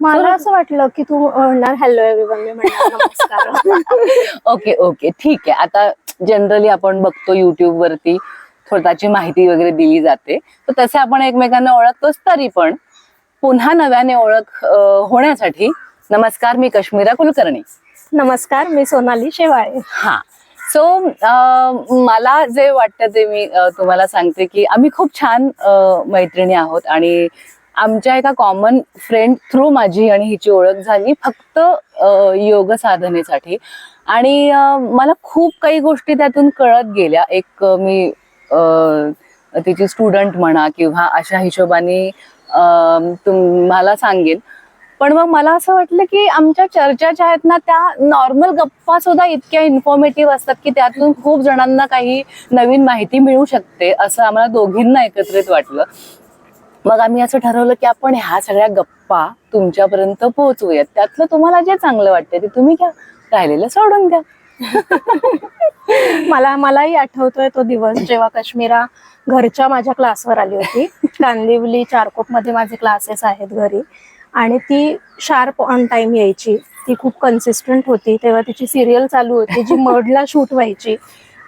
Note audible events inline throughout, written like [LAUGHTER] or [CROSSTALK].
मला असं वाटलं की तू म्हणणार हॅलो एव्हरीवन मी म्हणणार नमस्कार. [LAUGHS] ओके ओके ठीक आहे. आता जनरली आपण बघतो युट्यूब वरती स्वतःची माहिती वगैरे दिली जाते. तर तसे आपण एकमेकांना ओळखतोच तरी पण पुन्हा नव्याने ओळख होण्यासाठी नमस्कार मी कश्मीरा कुलकर्णी. नमस्कार मी सोनाली शेवाळे. हा. सो मला जे वाटतं ते मी तुम्हाला सांगते की आम्ही खूप छान मैत्रिणी आहोत आणि आमच्या एका कॉमन फ्रेंड थ्रू माझी आणि हिची ओळख झाली फक्त योग साधनेसाठी. आणि मला खूप काही गोष्टी त्यातून कळत गेल्या. एक मी तिची स्टुडंट म्हणा किंवा अशा हिशोबाने तुम्हाला सांगेन. पण मग मला असं वाटलं की आमच्या चर्चा ज्या आहेत ना त्या नॉर्मल गप्पा सुद्धा इतक्या इन्फॉर्मेटिव्ह असतात की त्यातून खूप जणांना काही नवीन माहिती मिळू शकते असं आम्हाला दोघींना एकत्रित वाटलं. मग आम्ही असं ठरवलं की आपण ह्या सगळ्या गप्पा तुमच्यापर्यंत पोहोचवूयात. त्यातलं तुम्हाला जे चांगलं वाटतं ते तुम्ही घ्या. राहिलेलं सोडून द्या. [LAUGHS] मला मलाही आठवतोय तो दिवस जेव्हा काश्मीरा घरच्या माझ्या क्लासवर आली होती. कांदिवली चारकोपमध्ये माझे क्लासेस आहेत घरी. आणि ती शार्प ऑन टाइम यायची. ती खूप कन्सिस्टंट होती. तेव्हा तिची सिरियल चालू होती जी मर्डला शूट व्हायची.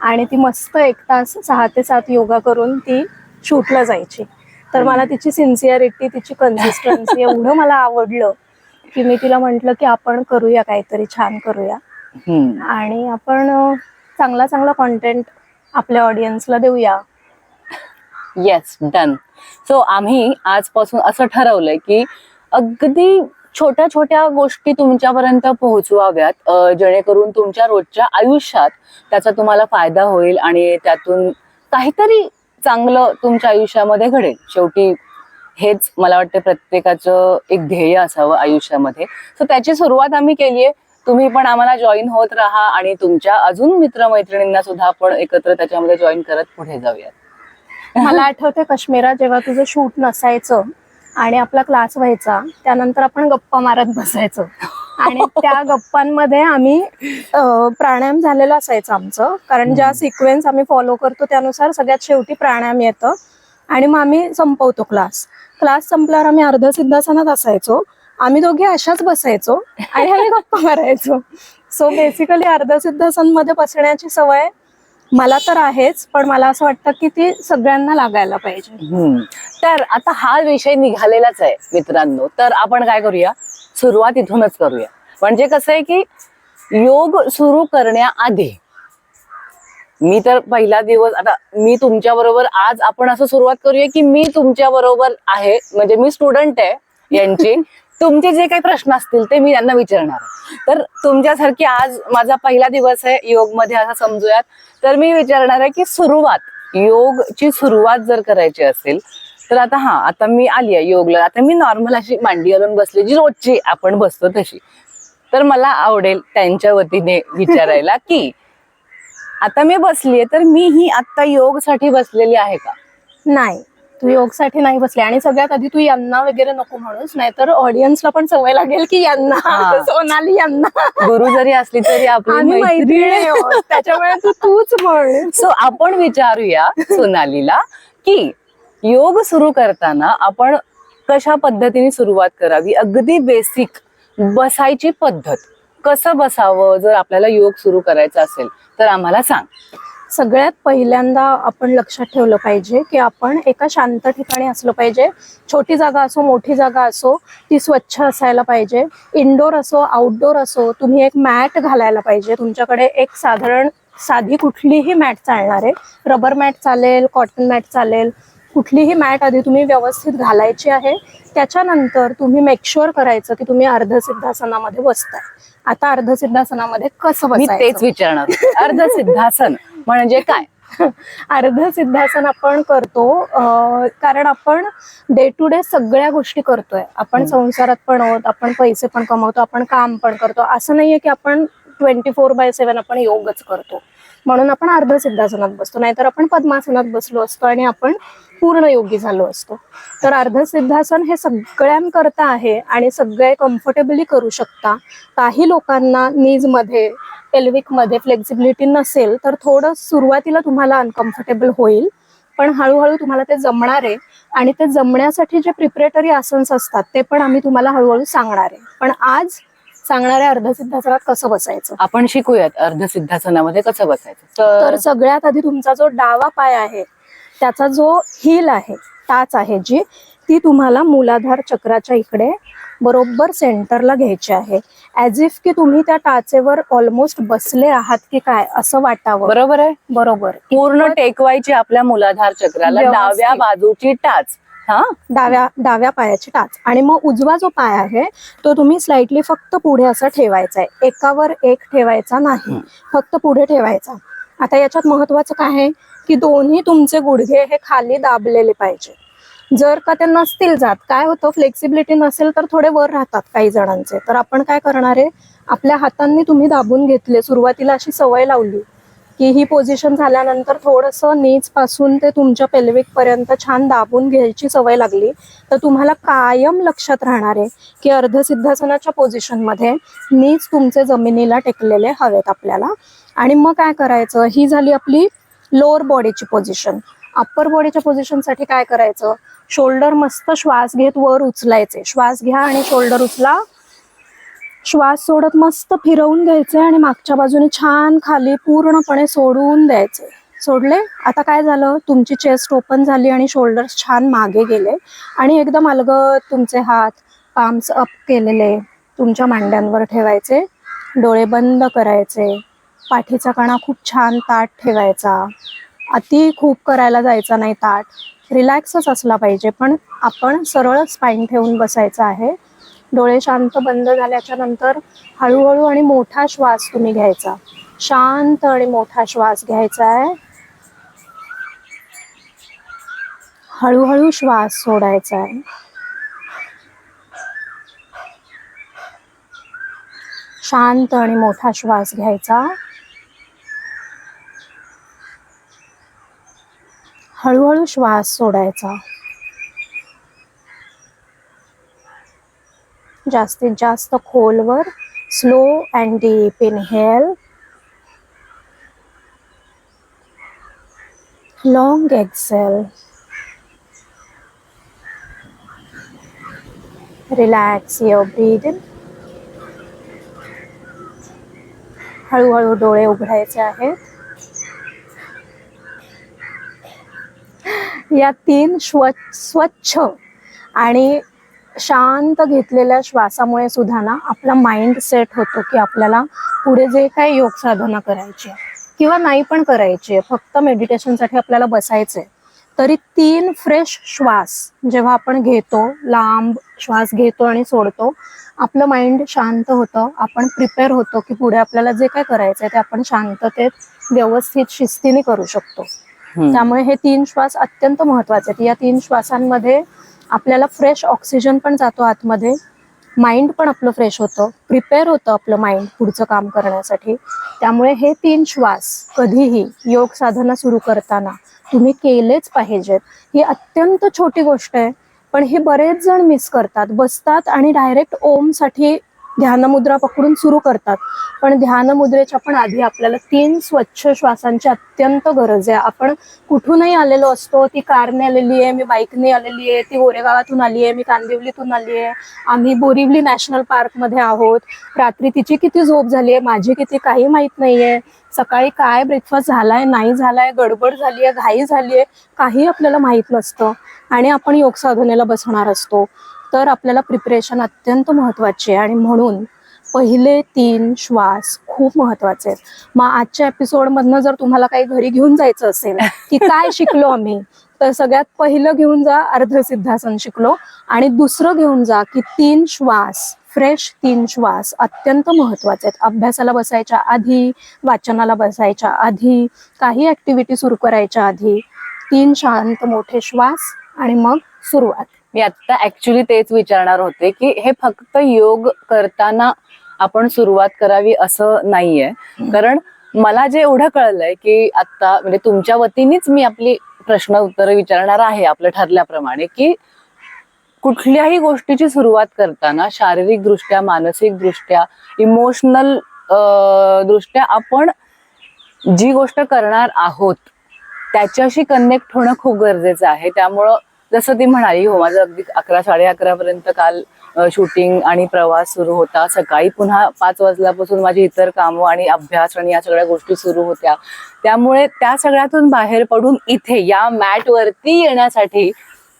आणि ती मस्त एक तास सहा ते सात योगा करून ती शूटला जायची. तर मला तिची सिन्सिअरिटी तिची कन्सिस्टन्सी एवढं मला आवडलं की मी तिला म्हंटल की आपण करूया काहीतरी छान करूया. आणि आपण चांगला चांगला कॉन्टेंट आपल्या ऑडियन्सला देऊया. येस डन सो आम्ही आजपासून असं ठरवलंय की अगदी छोट्या छोट्या गोष्टी तुमच्यापर्यंत पोहोचवाव्यात जेणेकरून तुमच्या रोजच्या आयुष्यात त्याचा तुम्हाला फायदा होईल आणि त्यातून काहीतरी चांगलं तुमच्या आयुष्यामध्ये घडेल. शेवटी हेच मला वाटतं प्रत्येकाचं एक ध्येय असावं आयुष्यामध्ये. सो त्याची सुरुवात आम्ही केली आहे तुम्ही पण आम्हाला जॉईन होत राहा आणि तुमच्या अजून मित्रमैत्रिणींना सुद्धा आपण एकत्र त्याच्यामध्ये जॉईन करत पुढे जाऊयात. मला आठवते काश्मीरा जेव्हा तुझं शूट नसायचं आणि आपला क्लास व्हायचा त्यानंतर आपण गप्पा मारत बसायचो. आणि त्या गप्पांमध्ये आम्ही अ, प्राणायाम झालेलं असायचं आमचं. कारण ज्या सिक्वेन्स आम्ही फॉलो करतो त्यानुसार सगळ्यात शेवटी प्राणायाम येतं. आणि मग आम्ही संपवतो क्लास क्लास संपल्यावर आम्ही अर्ध सिद्धासनात असायचो. आम्ही दोघे अशाच बसायचो आणि आम्ही गप्पा मारायचो. सो बेसिकली अर्ध सिद्धासनमध्ये बसण्याची सवय मला तर आहेच पण मला असं वाटतं की ती सगळ्यांना लागायला पाहिजे. हम्म. तर आता हा विषय निघालेलाच आहे मित्रांनो. तर आपण काय करूया? सुरुवात इथूनच करूया. म्हणजे कसं आहे की योग सुरू करण्याआधी मी तर पहिला दिवस आता मी तुमच्या बरोबर आज आपण असं सुरुवात करूया की मी तुमच्या बरोबर आहे म्हणजे मी स्टुडंट आहे यांची. [LAUGHS] तुमचे जे काही प्रश्न असतील ते मी त्यांना विचारणार आहे. तर तुमच्यासारखी आज माझा पहिला दिवस आहे योगमध्ये असं समजूयात. तर मी विचारणार आहे की सुरुवात योगची सुरुवात जर करायची असेल तर आता हा आता मी आली आहे योगला. आता मी नॉर्मल अशी मांडी घालून बसली जी रोजची आपण बसतो तशी. तर मला आवडेल त्यांच्या वतीने विचारायला की आता मी बसलीये तर मी ही आता योगसाठी बसलेली आहे का? नाही. तू योगसाठी नाही बसले. आणि सगळ्यात आधी तू यांना वगैरे नको म्हणूस नाहीतर ऑडियन्सला पण सवय लागेल की यांना हा. सोनाली यांना. गुरु जरी असली तरी आपली मैत्रिणी आहोत. [LAUGHS] त्याच्यामुळे तू तूच म्हण. सो आपण विचारूया सोनालीला की योग सुरू करताना आपण कशा पद्धतीने सुरुवात करावी? अगदी बेसिक बसायची पद्धत. कसं बसावं? जर आपल्याला योग सुरू करायचा असेल तर आम्हाला सांग. सगळ्यात पहिल्यांदा आपण लक्षात ठेवलं पाहिजे की आपण एका शांत ठिकाणी असलं पाहिजे. छोटी जागा असो मोठी जागा असो ती स्वच्छ असायला पाहिजे. इनडोर असो आउटडोर असो तुम्ही एक मॅट घालायला पाहिजे. तुमच्याकडे एक साधारण साधी कुठलीही मॅट चालणार आहे. रबर मॅट चालेल कॉटन मॅट चालेल. कुठलीही मॅट आधी तुम्ही व्यवस्थित घालायची आहे. त्याच्यानंतर तुम्ही मेकश्युअर करायचं की तुम्ही अर्धसिद्धासनामध्ये बसताय. आता अर्धसिद्धासनामध्ये कसं बसायचं? तेच विचारणार होते. [LAUGHS] अर्ध सिद्धासन म्हणजे काय? [LAUGHS] अर्ध सिद्धासन आपण करतो कारण आपण डे टू डे सगळ्या गोष्टी करतोय. आपण. संसारात पण आहोत आपण पैसे पण कमवतो आपण काम पण करतो. असं नाहीये की आपण ट्वेंटी फोर बाय सेव्हन आपण योगच करतो. म्हणून आपण अर्ध सिद्धासनात बसतो. नाहीतर आपण पद्मासनात बसलो असतो आणि आपण पूर्ण योगी झालो असतो. तर अर्ध सिद्धासन हे सगळ्यांकरता आहे आणि सगळे कम्फर्टेबली करू शकता. काही लोकांना नीजमध्ये मध्ये फ्लेक्झिबिलिटी नसेल तर थोडं सुरुवातीला तुम्हाला अनकम्फर्टेबल होईल. पण हळूहळू तुम्हाला ते जमणार आहे आणि ते जमण्यासाठी जे प्रिपरेटरी आसन्स असतात ते पण आम्ही तुम्हाला हळूहळू सांगणार आहे. पण आज सांगणार आहे अर्धसिद्धासनात कसं बसायचं? आपण शिकूयात अर्धसिद्धासनामध्ये कसं बसायचं. तर सगळ्यात आधी तुमचा जो डावा पाय आहे त्याचा जो हिल आहे टाच आहे जी ती तुम्हाला मूलाधार चक्राच्या इकडे बरोबर सेंटरला घ्यायची आहे. ऍज इफ की तुम्ही त्या टाचेवर ऑलमोस्ट बसले आहात की काय असं वाटावं. बरोबर आहे? बरोबर. पूर्ण टेकवायची आपल्या मूलाधार चक्राला. डाव्या बाजूची टाच. हा? डाव्या डाव्या पायाची टाच. आणि मग उजवा जो पाय आहे तो तुम्ही स्लाइटली फक्त पुढे असा ठेवायचा आहे. एकावर एक ठेवायचा नाही. फक्त पुढे ठेवायचा. आता याच्यात महत्वाचं काय आहे? की दोन्ही तुमचे गुडघे हे खाली दाबलेले पाहिजे. जर का ते नसतील जात काय होतं? फ्लेक्सिबिलिटी नसेल तर थोडे वर राहतात काही जणांचे. तर आपण काय करणार आहे? आपल्या हातांनी तुम्ही दाबून घेतले. सुरुवातीला अशी सवय लावली. की ही पोझिशन झाल्यानंतर थोडंसं नीजपासून ते तुमच्या पेल्विक पर्यंत छान दाबून घ्यायची सवय लागली. तर तुम्हाला कायम लक्षात राहणार आहे की अर्धसिद्धासनाच्या पोझिशनमध्ये नीच तुमचे जमिनीला टेकलेले हवेत आपल्याला. आणि मग काय करायचं? ही झाली आपली लोअर बॉडीची पोझिशन अप्पर बॉडीच्या पोझिशनसाठी काय करायचं? शोल्डर मस्त श्वास घेत वर उचलायचे. श्वास घ्या आणि शोल्डर उचला. श्वास सोडत मस्त फिरवून घ्यायचे आणि मागच्या बाजूने छान खाली पूर्णपणे सोडून द्यायचे. सोडले? आता काय झालं? तुमची चेस्ट ओपन झाली आणि शोल्डर्स छान मागे गेले. आणि एकदम अलगद तुमचे हात पाम्स अप केलेले तुमच्या मांड्यांवर ठेवायचे. डोळे बंद करायचे. पाठीचा कणा खूप छान ताट ठेवायचा. अति खूप करायला जायचा नाही ताट रिलॅक्सच असला पाहिजे पण आपण सरळ स्पाईन ठेवून बसायचं आहे. डोळे शांत बंद झाल्याच्यानंतर हळूहळू आणि मोठा श्वास तुम्ही घ्यायचा. शांत आणि मोठा श्वास घ्यायचा आहे. हळूहळू श्वास सोडायचा आहे. शांत आणि मोठा श्वास घ्यायचा. हळूहळू श्वास सोडायचा. जास्तीत जास्त खोलवर slow and deep inhale long exhale relax your breath हळूहळू डोळे उघडायचे आहेत. या तीन स्वच्छ स्वच्छ आणि शांत घेतलेल्या श्वासामुळे सुद्धा ना आपला माइंड सेट होतो की आपल्याला पुढे जे काही योग साधना करायची आहे किंवा नाही पण करायची आहे फक्त मेडिटेशनसाठी आपल्याला बसायचं आहे. तरी तीन फ्रेश श्वास जेव्हा आपण घेतो लांब श्वास घेतो आणि सोडतो आपलं माइंड शांत होतं आपण प्रिपेअर होतो की पुढे आपल्याला जे काय करायचं आहे ते आपण शांततेत व्यवस्थित शिस्तीने करू शकतो. त्यामुळे हे तीन श्वास अत्यंत महत्त्वाचे आहेत. या तीन श्वासांमध्ये आपल्याला फ्रेश ऑक्सिजन पण जातो आतमध्ये. माइंड पण आपलं फ्रेश होतं. प्रिपेअर होतं आपलं माइंड पुढचं काम करण्यासाठी. त्यामुळे हे तीन श्वास कधीही योग साधना सुरू करताना तुम्ही केलेच पाहिजेत. ही अत्यंत छोटी गोष्ट आहे. पण हे बरेच जण मिस करतात. बसतात आणि डायरेक्ट ओमसाठी ध्यानमुद्रा पकडून सुरू करतात. पण ध्यानमुद्रेच्या पण आधी आपल्याला तीन स्वच्छ श्वासांची अत्यंत गरज आहे. आपण कुठूनही आलेलो असतो ती कारने आलेली आहे मी बाईकने आलेली आहे ती गोरेगावातून आली आहे मी कांदिवलीतून आली आहे आम्ही बोरिवली नॅशनल पार्कमध्ये आहोत. रात्री तिची किती झोप झाली आहे माझी किती काही माहीत नाहीये. सकाळी काय ब्रेकफास्ट झालाय नाही झालाय गडबड झाली आहे घाई झाली आहे काही आपल्याला माहीत नसतं. आणि आपण योग साधनेला बसणार असतो. तर आपल्याला प्रिपरेशन अत्यंत महत्वाची आहे. आणि म्हणून पहिले तीन श्वास खूप महत्त्वाचे आहेत. मग आजच्या एपिसोडमधनं जर तुम्हाला काही घरी घेऊन जायचं असेल की काय [LAUGHS] शिकलो आम्ही तर सगळ्यात पहिलं घेऊन जा अर्धसिद्धासन शिकलो. आणि दुसरं घेऊन जा की तीन श्वास फ्रेश तीन श्वास अत्यंत महत्त्वाचे आहेत. अभ्यासाला बसायच्या आधी वाचनाला बसायच्या आधी काही ऍक्टिव्हिटी सुरू करायच्या आधी तीन शांत मोठे श्वास आणि मग सुरुवात. मी आता ऍक्च्युली तेच विचारणार होते की हे फक्त योग करताना आपण सुरुवात करावी असं नाहीये. कारण मला जे एवढं कळलंय की आता म्हणजे तुमच्या वतीनेच मी आपली प्रश्न उत्तर विचारणार आहे आपलं ठरल्याप्रमाणे की कुठल्याही गोष्टीची सुरुवात करताना शारीरिक दृष्ट्या मानसिक दृष्ट्या इमोशनल दृष्ट्या आपण जी गोष्ट करणार आहोत त्याच्याशी कनेक्ट होणं खूप गरजेचं आहे. त्यामुळं जसं ती म्हणाली हो माझं अगदी अकरा साडे अकरा पर्यंत काल शूटिंग आणि प्रवास सुरू होता. सकाळी पुन्हा पाच वाजल्यापासून माझी इतर कामं आणि अभ्यास आणि या सगळ्या गोष्टी सुरू होत्या. त्यामुळे त्या सगळ्यातून बाहेर पडून इथे या मॅट वरती येण्यासाठी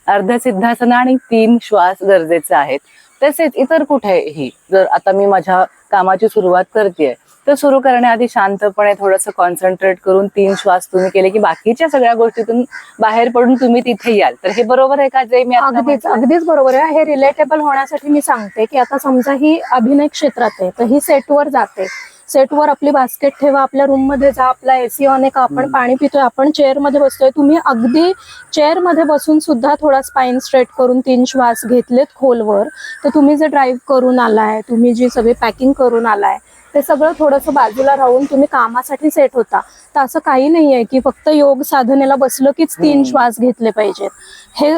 अर्धसिद्धासन आणि तीन श्वास गरजेचे आहेत. तसेच इतर कुठेही जर आता मी माझ्या कामाची सुरुवात करते तर सुरू करण्याआधी शांतपणे थोडंसं कॉन्सन्ट्रेट करून तीन श्वास तुम्ही केले की बाकीच्या सगळ्या गोष्टीतून बाहेर पडून तुम्ही तिथे याल. तर हे बरोबर आहे का जे मी आता अगदीच? अगदीच बरोबर आहे. हे रिलेटेबल होण्यासाठी मी सांगते की आता समजा ही अभिनय क्षेत्रात आहे तर ही सेटवर जाते. सेटवर आपली बास्केट ठेवा आपल्या रूममध्ये जा आपला एसी ऑन आहे का आपण पाणी पितोय आपण चेअरमध्ये बसतोय. तुम्ही अगदी चेअरमध्ये बसून सुद्धा थोडा स्पाईन स्ट्रेट करून तीन श्वास घेतलेत खोलवर तर तुम्ही जे ड्राईव्ह करून आलाय तुम्ही जी सगळी पॅकिंग करून आलाय ते सगळं थोडंसं बाजूला राहून तुम्ही कामासाठी सेट होता. तर असं काही नाहीये की फक्त योग साधनेला बसलं कीच तीन. श्वास घेतले पाहिजेत. हे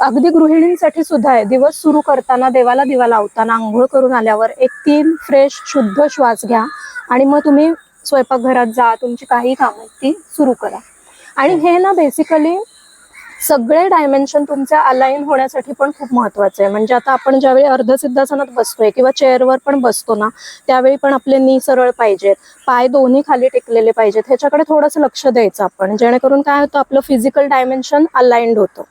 अगदी गृहिणींसाठी सुद्धा आहे. दिवस सुरू करताना देवाला दिवा लावताना आंघोळ करून आल्यावर एक तीन फ्रेश शुद्ध श्वास घ्या. आणि मग तुम्ही स्वयंपाकघरात जा तुमची काही कामं आहेत ती सुरू करा. आणि हे ना बेसिकली सगळे डायमेन्शन तुमच्या अलाईन होण्यासाठी पण खूप महत्त्वाचे आहे. म्हणजे आता आपण ज्यावेळी अर्धसिद्धासनात बसतोय किंवा चेअरवर पण बसतो ना त्यावेळी पण आपले नी सरळ पाहिजेत. पाय दोन्ही खाली टेकलेले पाहिजेत. ह्याच्याकडे थोडंसं लक्ष द्यायचं आपण. जेणेकरून काय होतं आपलं फिजिकल डायमेन्शन अलाइंड होतं.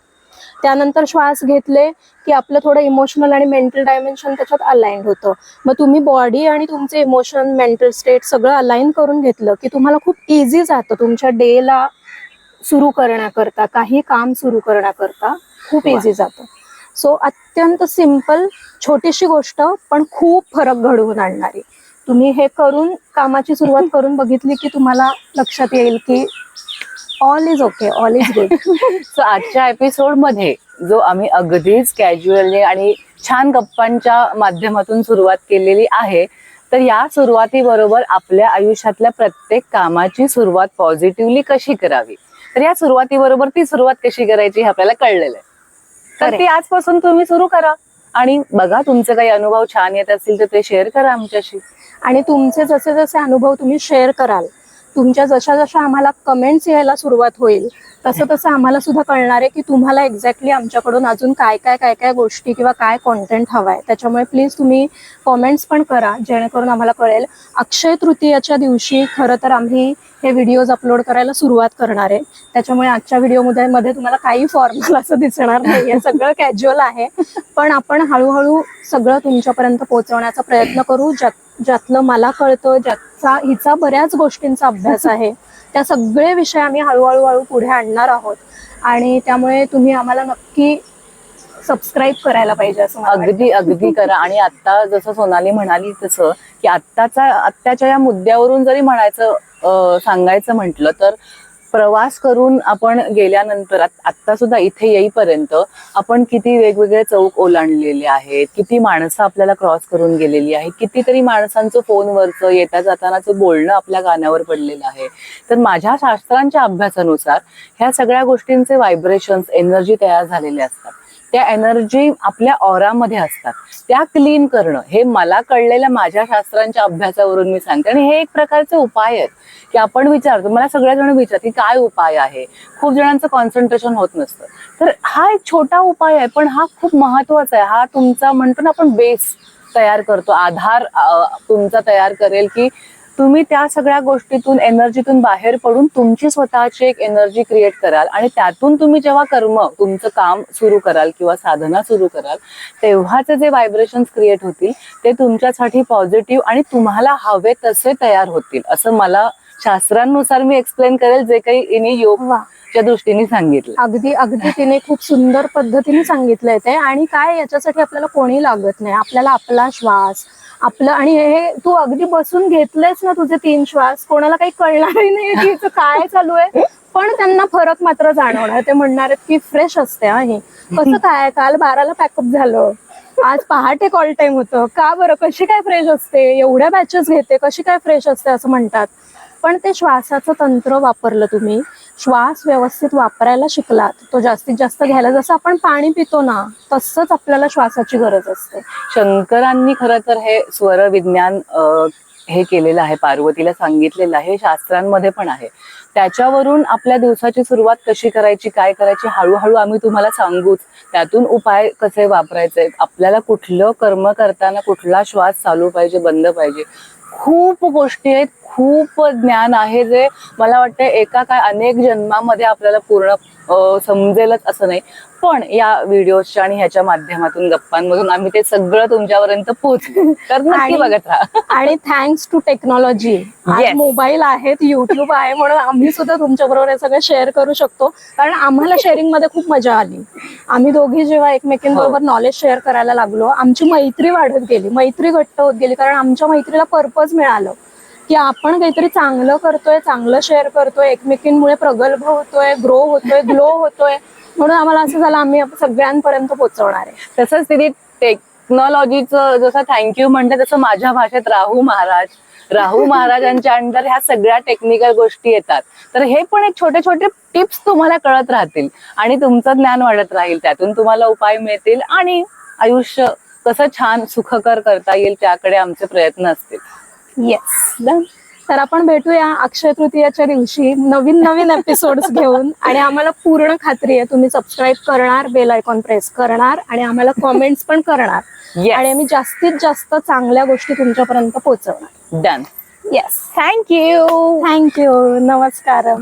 त्यानंतर श्वास घेतले की आपलं थोडं इमोशनल आणि मेंटल डायमेन्शन त्याच्यात अलाइंड होतं. मग तुम्ही बॉडी आणि तुमचे इमोशन मेंटल स्टेट सगळं अलाइन करून घेतलं की तुम्हाला खूप इझी जातं तुमच्या डेला सुरू करण्याकरता काही काम सुरू करण्याकरता खूप. इझी जातं. सो अत्यंत सिंपल छोटीशी गोष्ट पण खूप फरक घडवून आणणारी. तुम्ही हे करून कामाची सुरुवात [LAUGHS] करून बघितली की तुम्हाला लक्षात येईल की all is okay all is good so आजच्या एपिसोडमध्ये जो आम्ही अगदीच कॅज्युअली आणि छान गप्पांच्या माध्यमातून सुरुवात केलेली आहे तर या सुरुवातीबरोबर आपल्या आयुष्यातल्या प्रत्येक कामाची सुरुवात पॉझिटिव्हली कशी करावी? तर या सुरुवातीबरोबर ती सुरुवात कशी करायची हे आपल्याला कळलेलं आहे. तर. ती आजपासून तुम्ही सुरू करा. आणि बघा तुमचे काही अनुभव छान येत असतील तर ते शेअर करा आमच्याशी. आणि तुमचे जसे जसे अनुभव तुम्ही शेअर कराल तुमच्या जशा जशा आम्हाला कमेंट्स यायला सुरुवात होईल तसं तसं आम्हाला सुद्धा कळणार आहे की तुम्हाला एक्झॅक्टली आमच्याकडून अजून काय काय काय काय गोष्टी किंवा काय कॉन्टेंट हवाय. त्याच्यामुळे प्लीज तुम्ही कॉमेंट्स पण करा जेणेकरून आम्हाला कळेल अक्षय तृतीयाच्या दिवशी खरं तर आम्ही हे व्हिडिओज अपलोड करायला सुरुवात करणार आहे. त्याच्यामुळे आजच्या व्हिडिओमध्ये मध्ये तुम्हाला काही फॉर्मल असं दिसणार नाहीये. सगळं कॅज्युअल आहे. पण आपण हळूहळू सगळं तुमच्यापर्यंत पोहोचवण्याचा प्रयत्न करू. ज्या ज्यातलं मला कळतं ज्याचा हिचा बऱ्याच गोष्टींचा अभ्यास आहे. त्या सगळे विषय आम्ही हळूहळू हळू पुढे आणणार आहोत. आणि त्यामुळे तुम्ही आम्हाला नक्की सबस्क्राईब करायला पाहिजे असं. अगदी अगदी करा. आणि आता जसं सोनाली म्हणाली तसं की आत्ताचा आत्ताच्या या मुद्द्यावरून जरी म्हणायचं सांगायचं म्हटलं तर प्रवास करून आपण गेल्यानंतर आत्ता सुद्धा इथे येईपर्यंत आपण किती वेगवेगळे चौक ओलांडलेले आहेत किती माणसं आपल्याला क्रॉस करून गेलेली आहेत कितीतरी माणसांचं फोनवरचं येता जातानाचं बोलणं आपल्या गाण्यावर पडलेलं आहे. तर माझ्या शास्त्रांच्या अभ्यासानुसार ह्या सगळ्या गोष्टींचे व्हायब्रेशन्स एनर्जी तयार झालेले असतात. त्या एनर्जी आपल्या ऑरामध्ये असतात. त्या क्लीन करणं हे मला कळलेल्या माझ्या शास्त्रांच्या अभ्यासावरून मी सांगते. आणि हे एक प्रकारचे उपाय आहेत की आपण विचारतो मला सगळ्या जण विचार की काय उपाय आहे? खूप जणांचं कॉन्सन्ट्रेशन होत नसतं. तर हा एक छोटा उपाय आहे पण हा खूप महत्त्वाचा आहे. हा तुमचा म्हणतो ना आपण बेस तयार करतो. आधार तुमचा तयार करेल की तुम्ही त्या सगळ्या गोष्टीतून एनर्जीतून बाहेर पडून तुमची स्वतःची एक एनर्जी क्रिएट कराल आणि त्यातून तुम्ही जेव्हा कर्म तुमचं काम सुरू कराल किंवा साधना सुरू कराल तेव्हाचे जे व्हायब्रेशन्स क्रिएट होतील ते तुमच्यासाठी पॉझिटिव्ह आणि तुम्हाला हवे तसे तयार होतील असं मला शास्त्रांनुसार मी एक्सप्लेन करेल जे काही इनी योगच्या वा. दृष्टीने सांगितलं. अगदी अगदी तिने खूप सुंदर पद्धतीने सांगितलंय ते आणि काय याच्यासाठी आपल्याला कोणी लागत नाही आपल्याला आपला श्वास आपलं आणि हे तू अगदी बसून घेतलेस ना तुझे तीन श्वास कोणाला काही कळणारही नाही की हिचं काय चालू आहे. पण त्यांना फरक मात्र जाणवणार. ते म्हणणार आहेत की फ्रेश असते ही कसं काय काल बाराला पॅकअप झालं. आज पहाटे कॉल टाइम होतं. का बरं? कशी काय फ्रेश असते? एवढ्या बॅचेस घेते कशी काय फ्रेश असते असं म्हणतात. पण ते श्वासाचं तंत्र वापरलं तुम्ही. श्वास व्यवस्थित वापरायला शिकलात तो जास्तीत जास्त घ्यायला जसं आपण पाणी पितो ना तसंच आपल्याला श्वासाची गरज असते. शंकरांनी खरं तर हे स्वर विज्ञान अ, हे केलेलं आहे पार्वतीला सांगितलेलं आहे हे शास्त्रांमध्ये पण आहे. त्याच्यावरून आपल्या दिवसाची सुरुवात कशी करायची काय करायची हळूहळू आम्ही तुम्हाला सांगूच. त्यातून उपाय कसे वापरायचे आपल्याला कुठलं कर्म करताना कुठला श्वास चालू पाहिजे बंद पाहिजे खूप गोष्टी आहेत खूप ज्ञान आहे जे मला वाटतं एका काय अनेक जन्मामध्ये आपल्याला पूर्ण समजेलच असं नाही. पण या व्हिडिओच्या आणि ह्याच्या माध्यमातून गप्पांमधून आम्ही ते सगळं तुमच्यापर्यंत पोहोचू तर नक्की बघत राहा. आणि थँक्स टू टेक्नॉलॉजी. मोबाईल आहेत युट्यूब आहे म्हणून आम्ही सुद्धा तुमच्या बरोबर हे सगळं शेअर करू शकतो. कारण आम्हाला शेअरिंगमध्ये खूप मजा आली. आम्ही दोघी जेव्हा एकमेकींबरोबर नॉलेज शेअर करायला लागलो आमची मैत्री वाढत गेली. मैत्री घट्ट होत गेली कारण आमच्या मैत्रीला पर्पज मिळालं. की आपण काहीतरी चांगलं करतोय चांगलं शेअर करतोय एकमेकींमुळे प्रगल्भ होतोय ग्रो होतोय ग्लो होतोय. म्हणून आम्हाला असं झालं आम्ही सगळ्यांपर्यंत पोहोचवणार आहे. तसंच तिथे टेक्नॉलॉजीचं जसं थँक्यू म्हणते तसं माझ्या भाषेत राहू महाराज. राहू महाराजांच्या अंडर ह्या सगळ्या टेक्निकल गोष्टी येतात. तर हे पण एक छोटे छोटे टिप्स तुम्हाला कळत राहतील. आणि तुमचं ज्ञान वाढत राहील त्यातून. तुम्हाला उपाय मिळतील आणि आयुष्य कसं छान सुखकर करता येईल त्याकडे आमचे प्रयत्न असतील. येस तर आपण भेटूया अक्षय तृतीयाच्या दिवशी नवीन नवीन एपिसोड घेऊन. आणि आम्हाला पूर्ण खात्री आहे तुम्ही सबस्क्राईब करणार बेल आयकॉन प्रेस करणार आणि आम्हाला कॉमेंट्स पण करणार. आणि आम्ही जास्तीत जास्त चांगल्या गोष्टी तुमच्यापर्यंत पोहोचवणार. Done yes thank you thank you नमस्कार.